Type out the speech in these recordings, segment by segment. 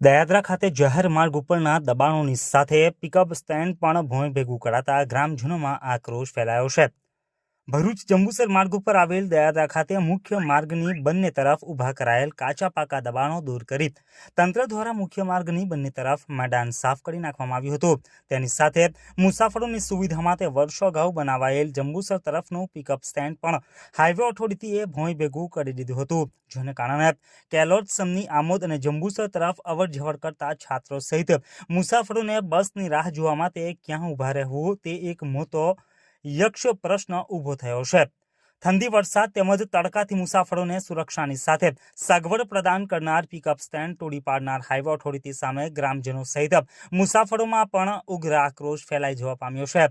દયાદરા ખાતે જાહેર માર્ગ ઉપરના દબાણોની સાથે પિકઅપ સ્ટેન્ડ પણ ભોંય ભેગું કરાતા ગ્રામજનોમાં આક્રોશ ફેલાયો છે. ભરૂચ જંબુસર માર્ગ ઉપર આવેલ દયાદા ખાતે મુખ્ય માર્ગની બંને તરફ ઊભા કરાયેલ કાચા પાકા દબાણો દૂર કરી તંત્ર દ્વારા મુખ્ય માર્ગની બંને તરફ મેદાન સાફ કરી નાખવામાં આવ્યું હતું. તેની સાથે મુસાફરોની સુવિધા માટે વર્ષો અગાઉ બનાવાયેલ જંબુસર તરફનું પિકઅપ સ્ટેન્ડ પણ હાઈવે ઓથોરિટીએ ભોંય ભેગું કરી દીધું હતું. જેને કારણે કેલોદ સમની આમોદ અને જંબુસર તરફ અવર જવર કરતા છાત્રો સહિત મુસાફરોને બસની રાહ જોવા માટે ક્યાં ઊભા રહેવું તે એક મોટો યક્ષ પ્રશ્ન ઊભો થયો છે. ઠંડી વરસાદ તેમજ તડકાથી મુસાફરોને સુરક્ષાની સાથે સગવડ પ્રદાન કરનાર પિકઅપ સ્ટેન્ડ તોડી પાડનાર હાઈવે ઓથોરિટી સામે ગ્રામજનો સહિત મુસાફરોમાં પણ ઉગ્ર આક્રોશ ફેલાઈ જવા પામ્યો છે.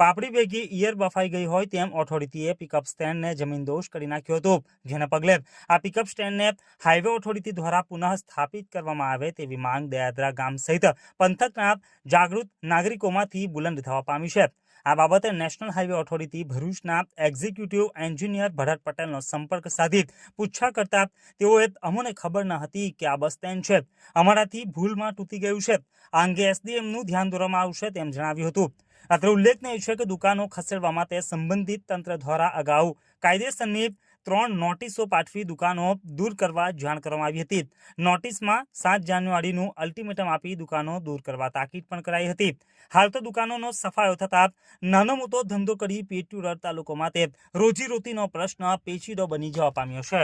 પાપડી ભેગી ઈયર બફાઈ ગઈ હોય તેમ ઓથોરિટીએ પિકઅપ સ્ટેન્ડને જમીનદોષ કરી નાખ્યો હતો. જેને પગલે આ પિકઅપ સ્ટેન્ડને હાઈવે ઓથોરિટી દ્વારા પુનઃ સ્થાપિત કરવામાં આવે તેવી માંગ દયાદરા ગામ સહિત પંથકના જાગૃત નાગરિકોમાંથી બુલંદ થવા પામી છે. આ બાબતે નેશનલ હાઈવે ઓથોરિટી ભરૂચના એક્ઝિક્યુટિવ એન્જિનિયર ભરત પટેલનો સંપર્ક સાધી પૂછા કરતા તેઓએ અમને ખબર ન હતી કે આ બસ સ્ટેન્ડ છે. અમારાથી ભૂલમાં તૂટી ગયું છે. આ અંગે એસડીએમનું ધ્યાન દોરવામાં આવશે તેમ જણાવ્યું હતું. અત્રે ઉલ્લેખનીય છે કે દુકાનો ખસેડવા માટે સંબંધિત તંત્ર દ્વારા અગાઉ કાયદેસરની ત્રણ નોટિસો પાઠવી દુકાનો દૂર કરવા જાણ કરવામાં આવી હતી. નોટિસમાં સાત જાન્યુઆરીનું અલ્ટિમેટમ આપી દુકાનો દૂર કરવા તાકીદ પણ કરાઈ હતી. હાલ તો દુકાનોનો સફાયો થતાં નાનો મોટો ધંધો કરી પેટ્યું રડતા લોકો માટે રોજીરોટીનો પ્રશ્ન પેચીદો બની જવા પામ્યો છે.